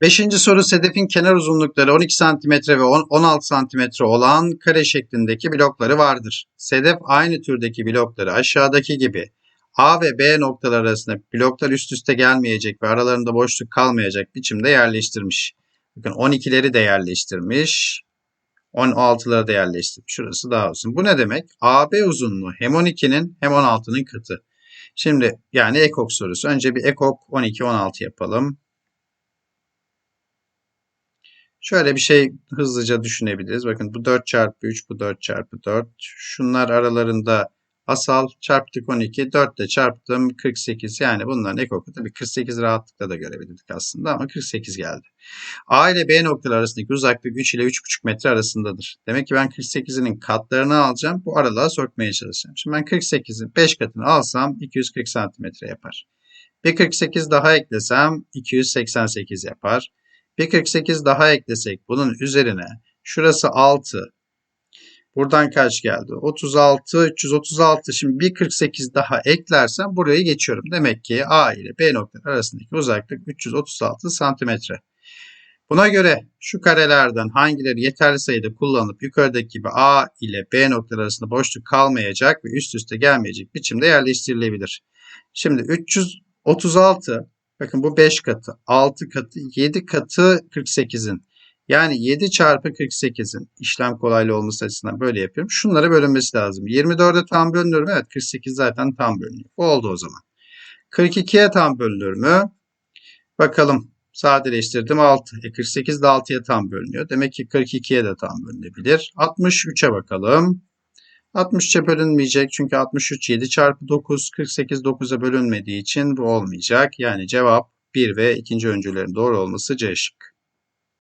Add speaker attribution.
Speaker 1: Beşinci soru sedefin kenar uzunlukları 12 cm ve 10 16 cm olan kare şeklindeki blokları vardır. Sedef aynı türdeki blokları aşağıdaki gibi A ve B noktalar arasında bloklar üst üste gelmeyecek ve aralarında boşluk kalmayacak biçimde yerleştirmiş. Bakın 12'leri de yerleştirmiş. 16'ları da yerleştirmiş. Şurası daha uzun. Bu ne demek? AB uzunluğu hem 12'nin hem 16'nın katı. Şimdi yani ekok sorusu. Önce bir ekok 12-16 yapalım. Şöyle bir şey hızlıca düşünebiliriz. Bakın bu 4 çarpı 3, bu 4 çarpı 4. Şunlar aralarında asal çarptık 12, 4 ile çarptım 48. Yani bunların ekoku tabii 48 rahatlıkla da görebilirdik aslında ama 48 geldi. A ile B noktaları arasındaki uzaklık 3 ile 3,5 metre arasındadır. Demek ki ben 48'inin katlarını alacağım. Bu aralığa sokmaya çalışacağım. Şimdi ben 48'in 5 katını alsam 240 santimetre yapar. Bir 48 daha eklesem 288 yapar. Bir 48 daha eklesek bunun üzerine şurası 6. Buradan kaç geldi? 36, 336. Şimdi bir 48 daha eklersem burayı geçiyorum. Demek ki A ile B noktaları arasındaki uzaklık 336 santimetre. Buna göre şu karelerden hangileri yeterli sayıda kullanılıp yukarıdaki gibi A ile B noktaları arasında boşluk kalmayacak ve üst üste gelmeyecek biçimde yerleştirilebilir. Şimdi 336 bakın bu 5 katı, 6 katı, 7 katı 48'in. Yani 7 çarpı 48'in işlem kolaylığı olması açısından böyle yapıyorum. Şunlara bölünmesi lazım. 24'e tam bölünür mü? Evet 48 zaten tam bölünüyor. Bu oldu o zaman. 42'ye tam bölünür mü? Bakalım sadeleştirdim 6. E 48 de 6'ya tam bölünüyor. Demek ki 42'ye de tam bölünebilir. 63'e bakalım. 63'e bölünmeyecek çünkü 63 7 çarpı 9 48 9'a bölünmediği için bu olmayacak. Yani cevap 1 ve ikinci öncülerin doğru olması C şıkkı.